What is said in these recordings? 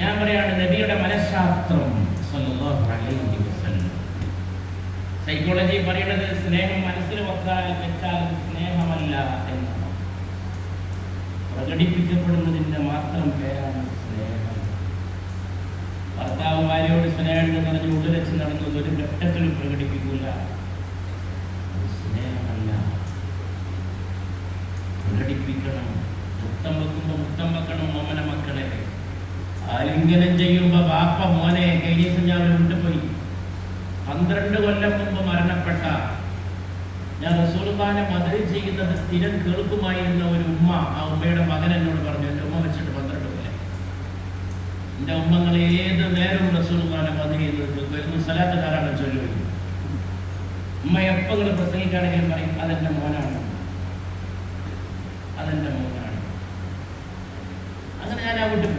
ഞാൻ പറയാണ് നബിയുടെ മനഃശാസ്ത്രം സൈക്കോളജി പറയുന്നത് സ്നേഹം മനസ്സിൽ വെച്ചാൽ വെച്ചാൽ സ്നേഹമല്ല എന്നാണ്. പ്രകടിപ്പിക്കപ്പെടുന്നതിന്റെ മാത്രം പേരാണ് സ്നേഹം. ഭർത്താവ് ഭാര്യയോട് സ്നേഹം പറഞ്ഞ് ഉള്ളിലച്ച് നടന്നത് ഒരു ഘട്ടത്തിലും പ്രകടിപ്പിക്കില്ല. സ്നേഹമല്ല. പ്രകടിപ്പിക്കണം. മുത്തം വെക്കുമ്പോ മുത്തം വെക്കണം മോമന ആലിംഗനം ചെയ്യുമ്പോ ബാപ്പ മോനെ കഴിഞ്ഞ ഞാൻ വിട്ടുപോയി പന്ത്രണ്ട് കൊല്ലം മുമ്പ് മരണപ്പെട്ട ഞാൻ റസൂൽഖാനെ മധുരം ചെയ്യുന്നത് സ്ഥിരം കേൾക്കുമായിരുന്ന ഒരു ഉമ്മ ആ ഉമ്മയുടെ മകൻ എന്നോട് പറഞ്ഞു എന്റെ ഉമ്മ വെച്ചിട്ട് പന്ത്രണ്ട് കൊല്ലം. എന്റെ ഉമ്മങ്ങൾ ഏത് നേരവും റസൂൽഖാനെ മധുര ചെയ്യുന്നത് വരുന്ന സ്ഥലത്ത് ധാരാളം ചൊല്ലുന്നു ഉമ്മ എപ്പോൾ പ്രസംഗിക്കുകയാണെങ്കിലും പറയും അതെന്റെ മോനാണ്. അതെന്റെ മോനാണ്. അങ്ങനെ ഞാൻ ആ വീട്ടിൽ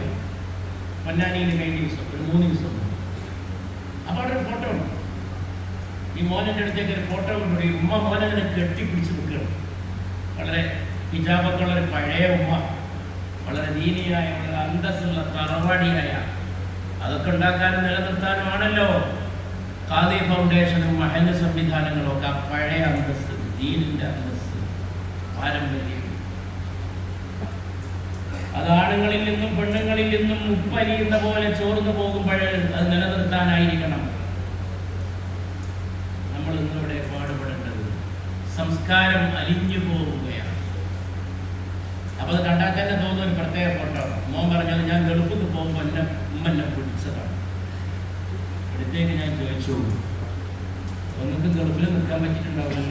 പൊന്നാനിയിൽ കഴിഞ്ഞ ദിവസം ഒരു മൂന്ന് ദിവസം അപ്പൊ അവിടെ ഒരു ഫോട്ടോ ഉണ്ട്. ഈ മോനന്റെ അടുത്തേക്ക് ഒരു ഫോട്ടോ കൊണ്ടുപോയി ഉമ്മ മോനങ്ങനെ കെട്ടിപ്പിടിച്ച് നിൽക്കുകയാണ്. വളരെ ഹിജാബൊക്കെയുള്ള ഒരു പഴയ ഉമ്മ. വളരെ നീനിയായ വളരെ അന്തസ്സുള്ള തറവാടിയായ. അതൊക്കെ ഉണ്ടാക്കാനും നിലനിർത്താനുമാണല്ലോ. കാതി ഫൗണ്ടേഷനും മഹല്ല സംവിധാനങ്ങളും ഒക്കെ ആ പഴയ അന്തസ്സ് ദീനിന്റെ അന്തസ്സ് പാരമ്പര്യം. അത് ആണുങ്ങളിൽ നിന്നും പെണ്ണുങ്ങളിൽ നിന്നും ഉപ്പരിയുന്ന പോലെ ചോർന്നു പോകുമ്പോൾ അത് നിലനിർത്താനായിരിക്കണം. നമ്മൾ ഇന്നിവിടെ പാടുപെടേണ്ടത് സംസ്കാരം അലിഞ്ഞു പോവുകയാണ് അപ്പൊ അത് കണ്ടാൽ തന്നെ തോന്നുന്ന ഒരു പ്രത്യേക ഫോട്ടോ മോൻ പറഞ്ഞത് ഞാൻ ഗൾഫിൽ പോകുമ്പോൾ എന്നെ ഉമ്മന്നെ പിടിച്ചതാണ്. അടുത്തേക്ക് ഞാൻ ചോദിച്ചു നിങ്ങൾക്ക് ഗൾഫിൽ നിൽക്കാൻ കാലം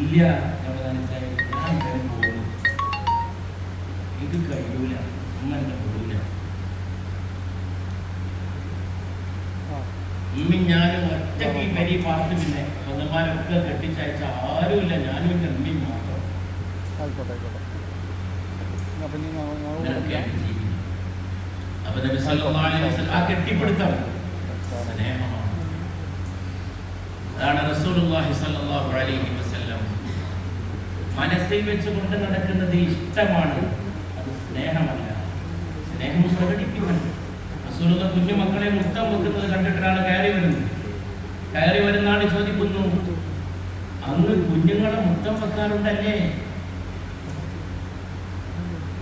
ഇല്ല എന്നുള്ളതാണ് ഞാൻ ഉമ്മി ഞാനും ഒറ്റയ്ക്ക് ഈ പരി പാർട്ടി പിന്നെ സ്വന്തമാരൊക്കെ കെട്ടിച്ചയച്ച ആരുമില്ല. ഞാനും എന്റെ ഉമ്മയും മാത്രം. ആയിക്കോട്ടെ ആയിക്കോട്ടെ. അപ്പം നബി സല്ലല്ലാഹു അലൈഹി വസല്ലം ആ കെട്ടിപ്പിടുത്തം. സ്നേഹമാണ്. അതാണ് റസൂലുള്ളാഹി സല്ലല്ലാഹു അലൈഹി വസല്ലം. മനസ്സിൽ വെച്ചുകൊണ്ട് നടക്കുന്നത് ഇഷ്ടമാണ്. അത് സ്നേഹമല്ല. സ്നേഹം പ്രകടിപ്പിക്കണം റസൂലുള്ള കുഞ്ഞു മക്കളെ മുത്തം വെക്കുന്നത് കണ്ടിട്ടാണ് കയറി വരുന്നത്. കയറി വരുന്നാണ് ചോദിക്കുന്നു അന്ന് കുഞ്ഞുങ്ങളെ മുത്തം വെക്കാറുണ്ടല്ലേ?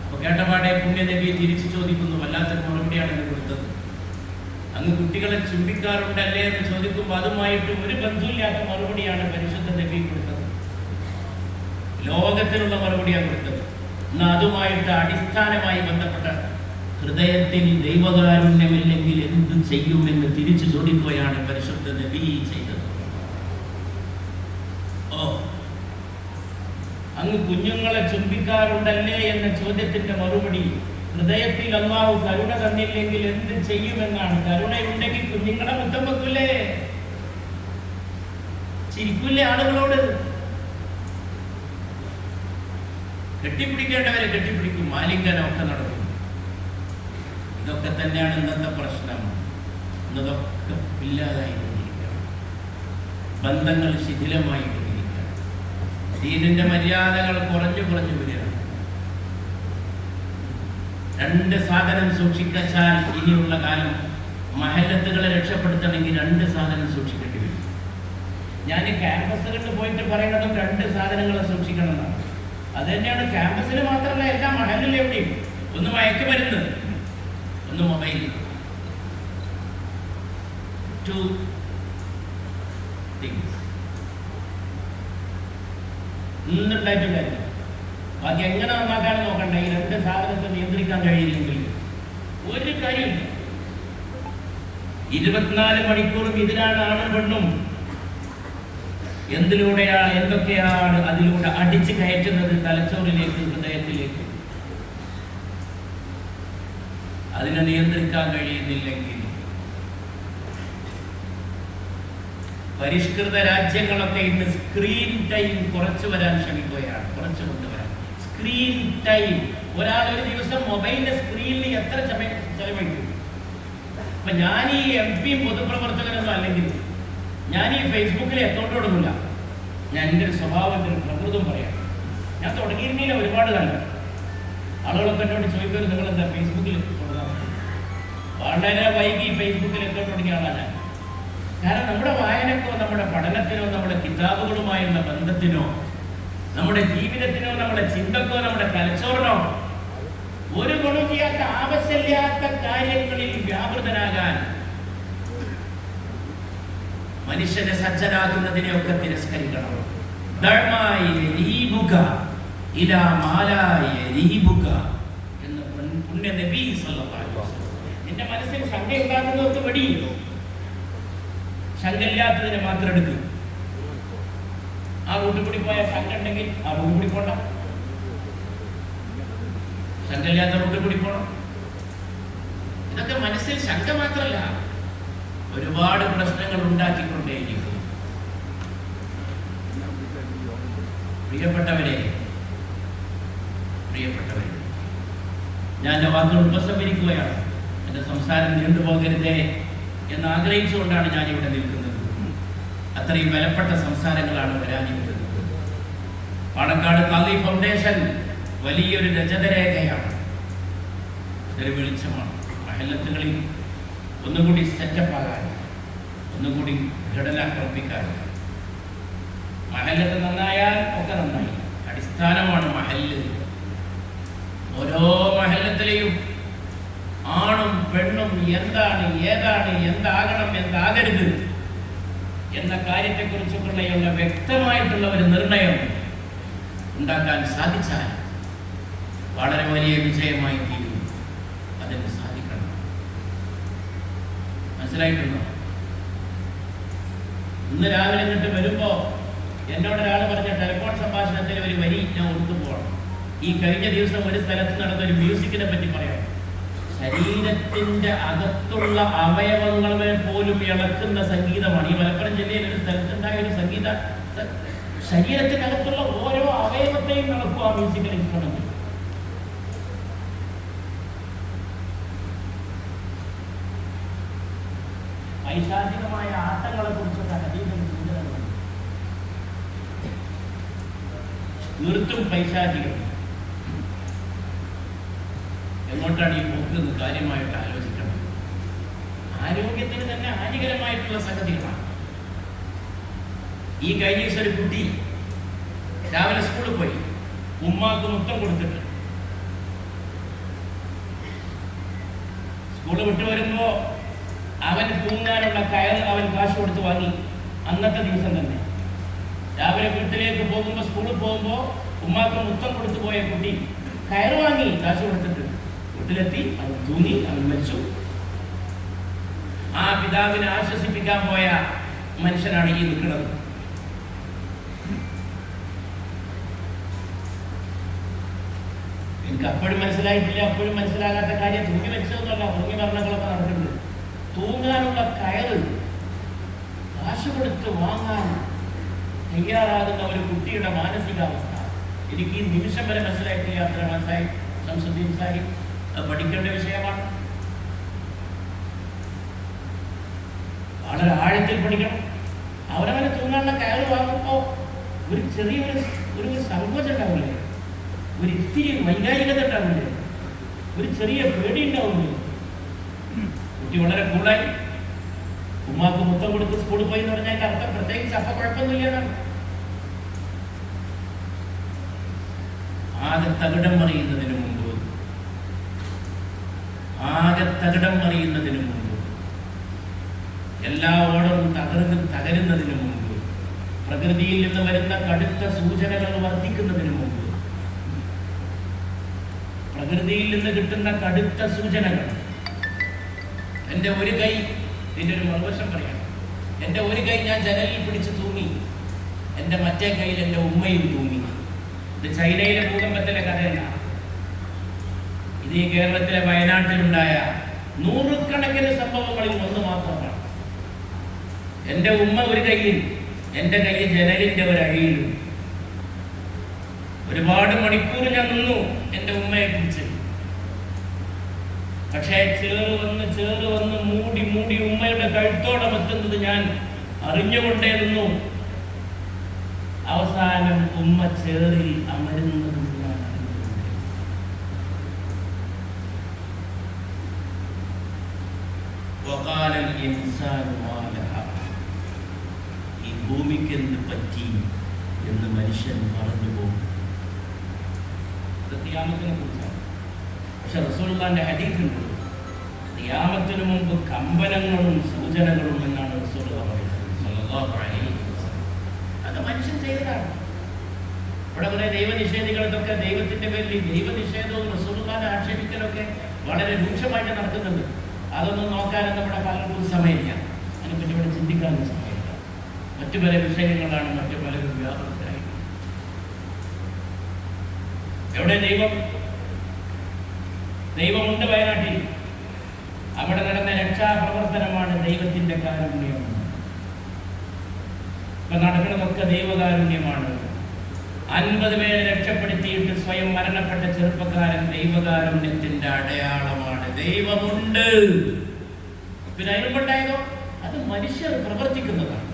അപ്പൊ കേട്ടപാടെ പുണ്യനബി തിരിച്ചു ചോദിക്കുന്നു വല്ലാത്തൊരു മറുപടിയാണ് എന്നെ കൊടുത്തത്? അങ്ങ് കുട്ടികളെ ചുംബിക്കാറുണ്ടല്ലേ? എന്ന് ചോദിക്കുമ്പോൾ അതുമായിട്ട് ഒരു ബന്ധമില്ലാത്ത മറുപടിയാണ് പരിശുദ്ധ നബി കൊടുത്തത്. ലോകത്തിലുള്ള മറുപടിയാണ് കൊടുത്തത്. എന്നാൽ അതുമായിട്ട് അടിസ്ഥാനമായി ബന്ധപ്പെട്ട ഹൃദയത്തിൽ ദൈവകാരുണ്യമില്ലെങ്കിൽ എന്ത് ചെയ്യുമെന്ന് തിരിച്ചു ചോദിക്കുകയാണ് പരിശുദ്ധ നബി ചെയ്തത്. ഓ അങ്ങ് കുഞ്ഞുങ്ങളെ ചുംബിക്കാറുണ്ടല്ലേ എന്ന ചോദ്യത്തിന്റെ മറുപടി ഹൃദയത്തിൽ അള്ളാഹു കരുണ തന്നില്ലെങ്കിൽ എന്ത് ചെയ്യുമെന്നാണ്. കരുണയുണ്ടെങ്കിൽ കുഞ്ഞുങ്ങളെ മുത്തം വെക്കൂലേ ചിരിക്കൂലേ ആളുകളോട്? കെട്ടിപ്പിടിക്കേണ്ടവരെ കെട്ടിപ്പിടിക്കും മാലിംഗനമൊക്കെ നടക്കും ഇതൊക്കെ തന്നെയാണ് ഇന്നത്തെ പ്രശ്നം. ഇന്നതൊക്കെ ഇല്ലാതായിക്കൊണ്ടിരിക്കുകയാണ്. ബന്ധങ്ങൾ ശിഥിലമായിക്കൊണ്ടിരിക്കുകയാണ്. ദീനിന്റെ മര്യാദകൾ കുറഞ്ഞു കുറഞ്ഞു വരികയാണ്. രണ്ട് സാധനം സൂക്ഷിക്കച്ചാൽ ഇനിയുള്ള കാലം മഹലത്തുകളെ രക്ഷപ്പെടുത്തണമെങ്കിൽ രണ്ട് സാധനം സൂക്ഷിക്കേണ്ടി വരും. ഞാൻ ക്യാമ്പസുകളിൽ പോയിട്ട് പറയുന്നതും രണ്ട് സാധനങ്ങളെ സൂക്ഷിക്കണം എന്നാണ്. അത് തന്നെയാണ് ക്യാമ്പസിൽ മാത്രമല്ല എല്ലാ മഹലിലെവിടെയും ഒന്ന് മയക്കുമരുന്ന്. ഒന്ന് മൊബൈൽ ടു തിങ്സ് ഇന്നുണ്ടായിട്ട് കാര്യം ബാക്കി എങ്ങനെ നന്നാക്കാൻ നോക്കണ്ട. ഈ രണ്ട് സാധനത്തെ നിയന്ത്രിക്കാൻ കഴിയില്ലെങ്കിൽ ഒരു കാര്യമില്ല. ഇരുപത്തിനാല് മണിക്കൂറും ഇതിലാണ് ആണും പെണ്ണും. എന്തിലൂടെയാണ് എന്തൊക്കെയാണ് അതിലൂടെ അടിച്ചു കയറ്റുന്നത് തലച്ചോറിലേക്ക് ഹൃദയത്തിലേക്ക്? അതിനെ നിയന്ത്രിക്കാൻ കഴിയുന്നില്ലെങ്കിൽ പരിഷ്കൃത രാജ്യങ്ങളൊക്കെ ഇന്ന് സ്ക്രീൻ ടൈം കുറച്ചു വരാൻ ശ്രമിക്കുകയാണ്. കുറച്ചു കൊണ്ടുവരാൻ. സ്ക്രീൻ ടൈം ഒരാൾ ഒരു ദിവസം മൊബൈലിന്റെ സ്ക്രീനിൽ എത്ര ചെലവഴിക്കും? അപ്പൊ ഞാൻ ഈ എം പി പൊതുപ്രവർത്തകനൊന്നും അല്ലെങ്കിൽ ഞാൻ ഈ ഫേസ്ബുക്കിൽ എത്തോണ്ട് ഞാൻ എന്റെ ഒരു സ്വഭാവത്തിന് പ്രകൃതം പറയാം. ഞാൻ തുടങ്ങിയിരുന്നില്ല ഒരുപാട് കാലം. ആളുകളൊക്കെ എന്നോട് ചോദിക്കുന്നത് നിങ്ങൾ എന്താ ഫേസ്ബുക്കിൽ വളരെ വൈകി ഫേസ്ബുക്കിലൊക്കെ തുടങ്ങിയ ആളാണ് കാരണം നമ്മുടെ വായനക്കോ നമ്മുടെ പഠനത്തിനോ നമ്മുടെ കിതാബുകളുമായുള്ള ബന്ധത്തിനോ നമ്മുടെ ജീവിതത്തിനോ നമ്മുടെ ചിന്തക്കോ നമ്മുടെ തലച്ചോറിനോ ഒരു ഗുണം ചെയ്യാത്ത ആവശ്യമില്ലാത്ത കാര്യങ്ങളിൽ വ്യാപൃതനാകാൻ മനുഷ്യനെ തിരസ്കരിക്കണം. ഇലാ മാലായ രീബുക എന്ന് പുണ്യ- പുണ്യ നബി സല്ലല്ലാഹു അലൈഹി നിന്റെ മനസ്സിൽ ശങ്ക ഉണ്ടാകുന്നവർക്ക് വെടിയുള്ളൂ ശങ്കല്ലാത്തതിനെ മാത്രം എടുക്കും. ആ റൂട്ടിൽ കൂടി പോയാൽ ശങ്ക ഉണ്ടെങ്കിൽ ആ റൂട്ടിൽ കൂടി പോണ്ട. ശങ്കല്ലാത്ത റൂട്ടിൽ കൂടി പോണം. ഇതൊക്കെ മനസ്സിൽ ശങ്ക മാത്രമല്ല ഒരുപാട് പ്രശ്നങ്ങൾ ഉണ്ടാക്കിക്കൊണ്ടേയിരിക്കും പ്രിയപ്പെട്ടവരെ പ്രിയപ്പെട്ടവരെ ഞാൻ എന്റെ വാക്കുകൾ ഉപസംഹരിക്കുകയാണ്. എന്റെ സംസാരം നീണ്ടുപോകരുതേ എന്ന് ആഗ്രഹിച്ചുകൊണ്ടാണ് ഞാൻ ഇവിടെ നിൽക്കുന്നത്. അത്രയും വിലപ്പെട്ട സംസാരങ്ങളാണ് വരാനിരുന്നത് പാണക്കാട് കാലി ഫൗണ്ടേഷൻ വലിയൊരു രചതരേഖയാണ് ഒരു വെളിച്ചമാണ്. മഹല്ലത്തുകളിൽ ഒന്നുകൂടി സെറ്റപ്പ് ആകാൻ ഒന്നുകൂടി ഘടന ഉറപ്പിക്കാൻ. മഹല്ലത്ത് നന്നായാൽ ഒക്കെ നന്നായി. അടിസ്ഥാനമാണ് മഹല്ല്. ഓരോ മഹല്ലത്തിലെയും ആണും പെണ്ണും എന്താണ് ഏതാണ് എന്താകണം എന്താകരുത് എന്ന കാര്യത്തെക്കുറിച്ചൊക്കെയുള്ള വ്യക്തമായിട്ടുള്ള ഒരു നിർണയം ഉണ്ടാക്കാൻ സാധിച്ചാൽ വളരെ വലിയ വിജയമായി തീരും. അതിന് സാധിക്കണം. മനസ്സിലായിട്ടുണ്ടോ? ഇന്ന് രാവിലെ ഇങ്ങോട്ട് വരുമ്പോ എന്നോട് ഒരാൾ പറഞ്ഞ ടെലിഫോൺ സംഭാഷണത്തിൽ ഒരു വരി ഞാൻ ഒത്തു പോകണം ഈ കഴിഞ്ഞ ദിവസം ഒരു സ്ഥലത്ത് നടന്ന ഒരു മ്യൂസിക്കിനെ പറ്റി പറയാം. ശരീരത്തിന്റെ അകത്തുള്ള അവയവങ്ങളെ പോലും ഇളക്കുന്ന സംഗീതമാണ്. ഈ മലപ്പുറം ജില്ലയിൽ ഒരു സ്ഥലത്തുണ്ടായ ഒരു സംഗീത ശരീരത്തിനകത്തുള്ള ഓരോ അവയവത്തെയും ഇളക്കും ആ മ്യൂസിക്കൽ ഇൻസ്ട്രുമെന്റ് പൈശാചികമായ ആട്ടങ്ങളെ കുറിച്ചൊക്കെ അതീതം സൂചനകളുണ്ട് തീർത്തും പൈശാചികം. എങ്ങോട്ടാണ് ഈ പോക്ക് കാര്യമായിട്ട് ആലോചിക്കണം ആരോഗ്യത്തിന് തന്നെ ഹാനികരമായിട്ടുള്ള സംഗതികളാണ് ഈ കഴിഞ്ഞ ദിവസം ഒരു കുട്ടി രാവിലെ സ്കൂളിൽ പോയി. ഉമ്മാക്ക് മുത്തം കൊടുത്തിട്ട്. സ്കൂൾ വിട്ടു വരുമ്പോ അവൻ തൂങ്ങാനുള്ള കയർ അവൻ കാശ് കൊടുത്ത് വാങ്ങി. അന്നത്തെ ദിവസം തന്നെ. രാവിലെ വീട്ടിലേക്ക് പോകുമ്പോൾ സ്കൂളിൽ പോകുമ്പോൾ ഉമ്മാക്ക് മുത്തം കൊടുത്തു പോയ കുട്ടി കയർ വാങ്ങി കാശ് കൊടുത്തിട്ട്. വീട്ടിലെത്തി അവൻ തൂങ്ങി അവൻ മരിച്ചു. ആ പിതാവിനെ ആശ്വസിപ്പിക്കാൻ പോയ മനുഷ്യനാണ് ഈ നിൽക്കുന്നത് എനിക്ക് അപ്പോഴും മനസ്സിലായിട്ടില്ല അപ്പോഴും മനസ്സിലാകാത്ത കാര്യം തൂങ്ങി മരിച്ചതെന്നല്ല തൂങ്ങി മരണങ്ങളൊക്കെ നടക്കുന്നുണ്ട് തൂങ്ങാനുള്ള കയറ് കാശ് കൊടുത്ത് വാങ്ങാൻ തയ്യാറാകുന്ന ഒരു കുട്ടിയുടെ മാനസികാവസ്ഥ. എനിക്ക് ഈ നിമിഷം വരെ മനസ്സിലായിട്ടില്ല അത്ര മനസ്സായി സംസുദ്ദീൻ സാഹിബ്. പഠിക്കേണ്ട വിഷയമാണ്. വളരെ ആഴത്തിൽ പഠിക്കണം. അവരവരെ തൂങ്ങാനുള്ള കയറ് വാങ്ങുമ്പോൾ ഒരു ചെറിയൊരു ഒരു സങ്കോചം ഉണ്ടാവില്ലേ? ഒരു ഇത്തിരി വൈകാരികത ഉണ്ടാവില്ലേ? ഒരു ചെറിയ പേടി ഉണ്ടാവില്ലേ? കുട്ടി വളരെ കൂളായി. ഉമ്മാക്ക് മുത്തം കൊടുത്ത് സ്കൂളിൽ പോയി എന്ന് പറഞ്ഞാൽ അർത്ഥം പ്രത്യേകിച്ച് അപ്പൊ കുഴപ്പമൊന്നുമില്ല എന്നാണ് ആകെ തകിടം മറിയുന്നതിന് ആകെ തകിടം മറിയുന്നതിന് മുമ്പ് എല്ലാ ഓടവും തകർന്ന് തകരുന്നതിന് മുമ്പ് പ്രകൃതിയിൽ നിന്ന് വരുന്ന കടുത്ത സൂചനകൾ വർദ്ധിക്കുന്നതിന് മുമ്പ് പ്രകൃതിയിൽ നിന്ന് കിട്ടുന്ന കടുത്ത സൂചനകൾ എന്റെ ഒരു കൈ ഇതിന്റെ ഒരു മറുവശം പറയാം. എന്റെ ഒരു കൈ ഞാൻ ജനലിൽ പിടിച്ച് തൂങ്ങി എന്റെ മറ്റേ കയ്യിൽ എന്റെ ഉമ്മയും തൂങ്ങി. ഇത് ചൈനയിലെ ഭൂകമ്പത്തിലെ കഥയല്ല. ഈ കേരളത്തിലെ വയനാട്ടിലുണ്ടായ നൂറുകണക്കിന് സംഭവങ്ങളിൽ ഒന്ന് മാത്രമാണ്. എന്റെ ഉമ്മ ഒരു കയ്യിൽ എന്റെ കയ്യിൽ ജനലിന്റെ ഒരു അഴിയിലും ഒരുപാട് മണിക്കൂർ ഞാൻ നിന്നു എന്റെ ഉമ്മയെ കുറിച്ച്. പക്ഷേ ചേറ് വന്ന് ചേറ് വന്ന് മൂടി മൂടി ഉമ്മയുടെ കഴുത്തോടെ എത്തുന്നത് ഞാൻ അറിഞ്ഞുകൊണ്ടേ നിന്നു. അവസാനം ഉമ്മ ചേറിൽ അമരുന്നത് ഈ ഭൂമിക്ക് എന്ത് പറ്റി എന്ന് മനുഷ്യൻ പറഞ്ഞു പോകും ഇത് ഖിയാമത്തിനെ കുറിച്ചാണ്. പക്ഷെ റസൂലുള്ളാന്റെ ഹദീസുണ്ട്. ഖിയാമത്തിന് മുമ്പ് കമ്പനങ്ങളും സൂചനകളും എന്നാണ് റസൂൽ പറയുന്നത്. അത് മനുഷ്യൻ ചെയ്തതാണ്. ഇവിടെ കുറെ ദൈവനിഷേധികളൊക്കെ ദൈവത്തിന്റെ പേരിൽ ദൈവനിഷേധവും റസൂലുള്ളാനെ ആക്ഷേപിക്കലൊക്കെ വളരെ രൂക്ഷമായിട്ട് നടക്കുന്നുണ്ട്. അതൊന്നും നോക്കാനും നമ്മുടെ പലർക്കും സമയമില്ല. അതിനെപ്പറ്റി ഇവിടെ ചിന്തിക്കാനും സമയമില്ല. മറ്റു പല വിഷയങ്ങളാണ് മറ്റു പല വിവാഹത്തിലായി എവിടെ ദൈവം? ദൈവമുണ്ട് വയനാട്ടിൽ. അവിടെ നടന്ന രക്ഷാപ്രവർത്തനമാണ് ദൈവത്തിന്റെ കാരുണ്യം. ഇപ്പൊ നടക്കുന്നതൊക്കെ ദൈവകാരുണ്യമാണ്. അൻപത് പേരെ രക്ഷപ്പെടുത്തിയിട്ട് സ്വയം മരണപ്പെട്ട ചെറുപ്പക്കാരൻ ദൈവകാരുണ്യത്തിന്റെ അടയാളമാണ്. ദൈവമുണ്ട്. പിന്നെ അതിനുണ്ടായതോ അത് മനുഷ്യർ പ്രവർത്തിക്കുന്നതാണ്.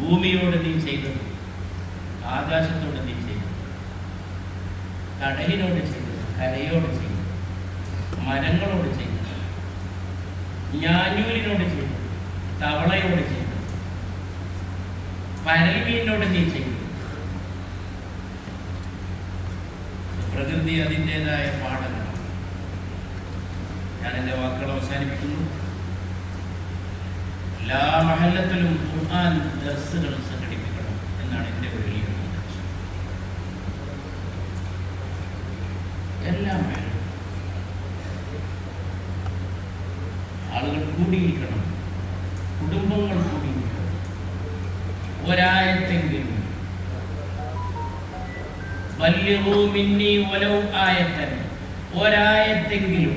ഭൂമിയോട് നീ ചെയ്തത് ആകാശത്തോട് നീ ചെയ്തത് കടലിനോട് ചെയ്തത് കരയോട് ചെയ്തത് മരങ്ങളോട് ചെയ്തത് ഞാഞ്ഞൂലിനോട് ചെയ്തത് തവളയോട് ചെയ്തത് പരൽമീനോട് നീ ചെയ്തു പ്രകൃതി അതിന്റെതായ പാഠങ്ങൾ. ഞാൻ എന്റെ വാക്കുകൾ അവസാനിപ്പിക്കുന്നു. എല്ലാ മഹല്ലത്തിലും ഖുർആൻ ദർസുകൾ സംഘടിപ്പിക്കണം എന്നാണ് എന്റെ ഒരു എല്ലാ ഒരായത്തെങ്കിലും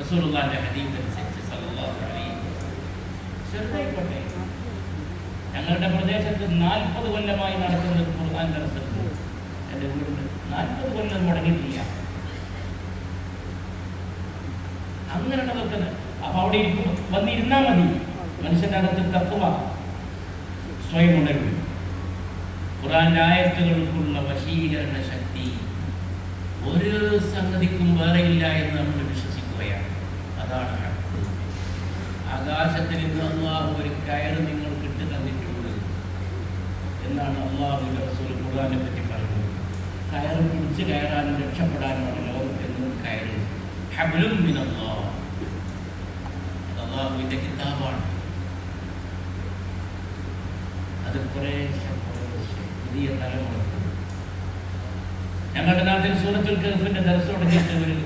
റസൂലുള്ളാഹിന്റെ ഹദീസ് അനുസരിച്ച് സല്ലല്ലാഹു അലൈഹി ഞങ്ങളുടെ പ്രദേശത്ത് നാൽപ്പത് കൊല്ലമായി നടക്കുന്നത് ഖുർആൻ ദർസുണ്ട് എന്റെ വീടിന് നാൽപ്പത് കൊല്ലം മുടങ്ങിയിട്ടില്ല. അങ്ങനെയുള്ളതൊക്കെ അപ്പൊ അവിടെ ഇരിക്കും വന്നിരുന്നാൽ മതി. മനുഷ്യന്റെ അകത്ത് തത്വ സ്വയം ഉണരും ഖുറാന്റെ ആയത്തുകൾക്കുള്ള വശീകരണ ശക്തി ഒരു സംഗതിക്കും വേറെയില്ല എന്ന് നമ്മൾ വിശ്വസിക്കുകയാണ്. അതാണ്. ആകാശത്തിൽ നിന്ന് അള്ളാഹു ഒരു കയറ് നിങ്ങൾക്ക് ഇട്ട് തന്നിട്ടുണ്ട് എന്നാണ് അള്ളാഹുവിന്റെ റസൂൽ ഖുർആനെ പറ്റി പറയുന്നത്. കയറ് പിടിച്ച് കയറാനും രക്ഷപ്പെടാനുമാണ് ലോകത്ത് എന്നും കയറ്. ഹബ്ലും മിനല്ലാഹ്. കിതാബാണ്. അത് കുറേ കുറേശ്ശെ പുതിയ തലമുറയ്ക്ക് ഞങ്ങളുടെ നാട്ടിൽ സൂറത്തുൽ കഹഫിന്റെ ദർശനം തുടങ്ങിയിട്ട് ഒരു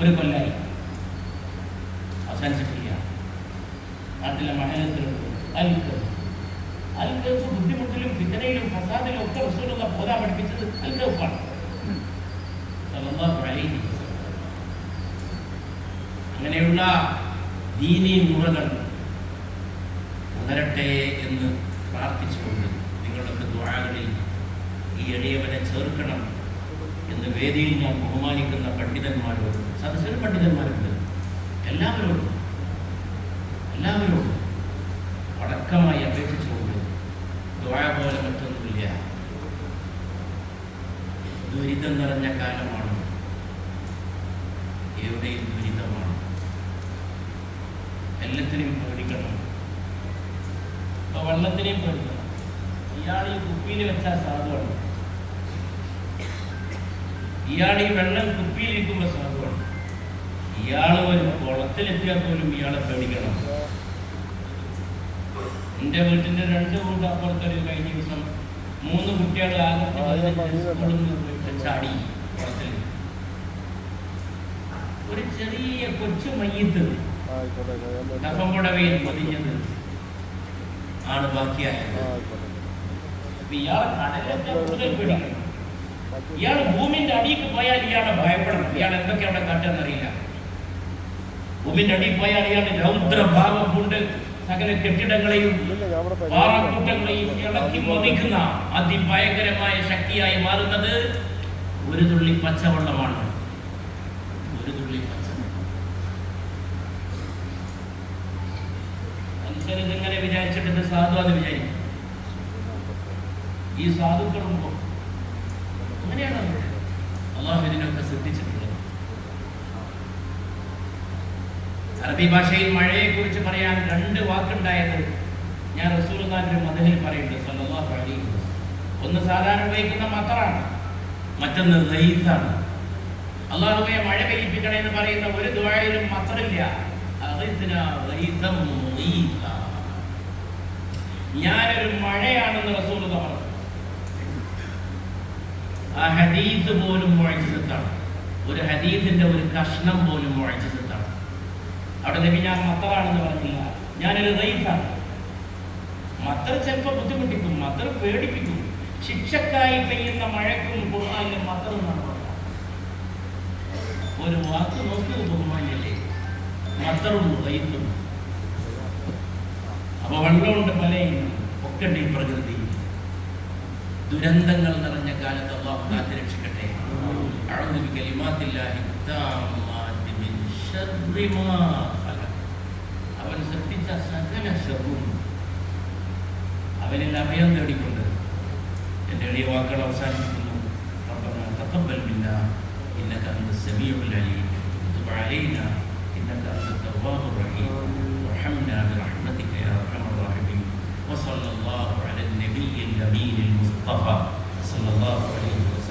ഒരു കൊല്ലായി. അവസാനിച്ചിട്ടില്ല. നാട്ടിലെ മഹലത്തിലുണ്ട് അൽക്ക് അൽക്ക് ബുദ്ധിമുട്ടിലും ഫിത്തനയിലും ഫസാദിലും ഒക്കെ റസൂലുള്ള ബോധാൻ പഠിപ്പിച്ചത് അൽക്കഫാണ് അങ്ങനെയുള്ള ദീനീ മുറകൾ ഉണരട്ടെ എന്ന് പ്രാർത്ഥിച്ചുകൊണ്ട് ദ്വാരകളിൽ ഈ എളിയവനെ ചേർക്കണം എന്ന് വേദിയിൽ ഞാൻ ബഹുമാനിക്കുന്ന പണ്ഡിതന്മാരോട് സദസ്സിൽ പണ്ഡിതന്മാരുണ്ട് എല്ലാവരോടും എല്ലാവരോടും അടക്കമായി അപേക്ഷിച്ചുകൊണ്ട് ദ്വാര പോലെ മറ്റൊന്നുമില്ല. ദുരിതം നിറഞ്ഞ കാലമാണ്. എവിടെയും ദുരിതമാണ്. എല്ലാത്തിനെയും പേടിക്കണം. ഇപ്പൊ വള്ളത്തിനെയും പേടിക്കണം. കുപ്പിയിൽ വെച്ചാൽ സാധുവാണ്. ഇയാൾ ഈ വെള്ളം കുപ്പിയിലിരിക്കുമ്പോൾ സാധുവാണ്. ഇയാൾ ഒരു കുളത്തിലെത്തിയാൽ പോലും ഇയാളെ പേടിക്കണം. എന്റെ വീട്ടിന്റെ രണ്ട് വീട് അപ്പുറത്തൊരു കഴിഞ്ഞ ദിവസം മൂന്ന് കുട്ടികൾ ചാടി കുളത്തിൽ. ഒരു ചെറിയ കൊച്ചു മയ്യത്ത്. കഫം ഞാൻ കഫംപുടവയിൽ പൊതിഞ്ഞത്. ആണ് ബാക്കിയായത്. ഇയാൾ ഭൂമിന്റെ അടിയിൽ പോയാൽ ഇയാളെ ഭയപ്പെടണം. ഇയാൾ എന്തൊക്കെ അവിടെ കാട്ടെന്നറിയില്ല ഭൂമിന്റെ അടിയിൽ പോയാൽ ഇയാൾ രൗദ്രഭാവം കൊണ്ട് സകല കെട്ടിടങ്ങളെയും പാറക്കൂട്ടങ്ങളെയും ഇളക്കി മതിക്കുന്ന അതിഭയങ്കരമായ ശക്തിയായി മാറുന്നത് ഒരു തുള്ളി പച്ചവെള്ളമാണ്. ഒരു തുള്ളി പച്ചവെള്ളം. മനുഷ്യരിതിങ്ങനെ വിചാരിച്ചിട്ട് സാധു അത് വിചാരിക്കും? ഈ സാധുക്കളുണ്ടോ അങ്ങനെയാണ് അള്ളാഹു ഇതിനൊക്കെ ശ്രദ്ധിച്ചിട്ടുള്ളത് അറബി ഭാഷയിൽ മഴയെ കുറിച്ച് പറയാൻ രണ്ട് വാക്കുണ്ടായത് ഞാൻ റസൂൽഖാന്റെ മദനിൽ പറയുന്നുണ്ട് അലൈഹി വസല്ലം. ഒന്ന് സാധാരണ ഉപയോഗിക്കുന്ന മത്തറാണ് മറ്റൊന്ന് റയീസാണ് അള്ളാഹുവെ മഴ പെയ്യിപ്പിക്കണം എന്ന് പറയുന്ന ഒരു ദ്വാരയിലും മത്തറില്ല. ഞാനൊരു മഴയാണെന്ന് റസൂൽ പറഞ്ഞു ആ ഹദീസ് പോലും മുഴജിതത്താണ് ഒരു ഹദീസിന്റെ ഒരു കഷ്ണം പോലും മുഴജിതത്താണ് അവിടെ നബി ഞാൻ മത്തറാണെന്ന് പറഞ്ഞില്ല. ഞാനൊരു റൈസാണ്. മത്തർ ചിലപ്പോൾ ബുദ്ധിമുട്ടിക്കും മത്തർ പേടിപ്പിക്കും. ശിക്ഷക്കായി പെയ്യുന്ന മഴക്കും ഖുർആനിൽ മത്തർ ഒരു വാക്ക് നോക്കൂ ബഹുമാനല്ലേ മത്തറും റൈസും. അപ്പൊ വെള്ളമുണ്ട് പലയും ഒക്കെ ഉണ്ട് ഈ പ്രകൃതി. ദുരന്തങ്ങൾ നിറഞ്ഞ കാലത്ത് അള്ളാഹു കാത്ത് രക്ഷിക്കട്ടെ അഊദു ബികലിമാത്തില്ലാഹി താമ്മാത്തി മിൻ ശർരി മാ ഖലഖ്. അവൻ സൃഷ്ടിച്ച സകല ശർറും അവനിൽ അഭയം തേടിക്കൊണ്ട് എൻ്റെ എളിയ വാക്കുകൾ അവസാനിപ്പിക്കുന്നു ربنا تقبل منا إنك أنت السميع العليم وتب علينا إنك أنت التواب الرحيم وارحمنا برحمتك يا أرحم الراحمين وصلى الله على النبي الأمين المصطفى صلى الله عليه وسلم.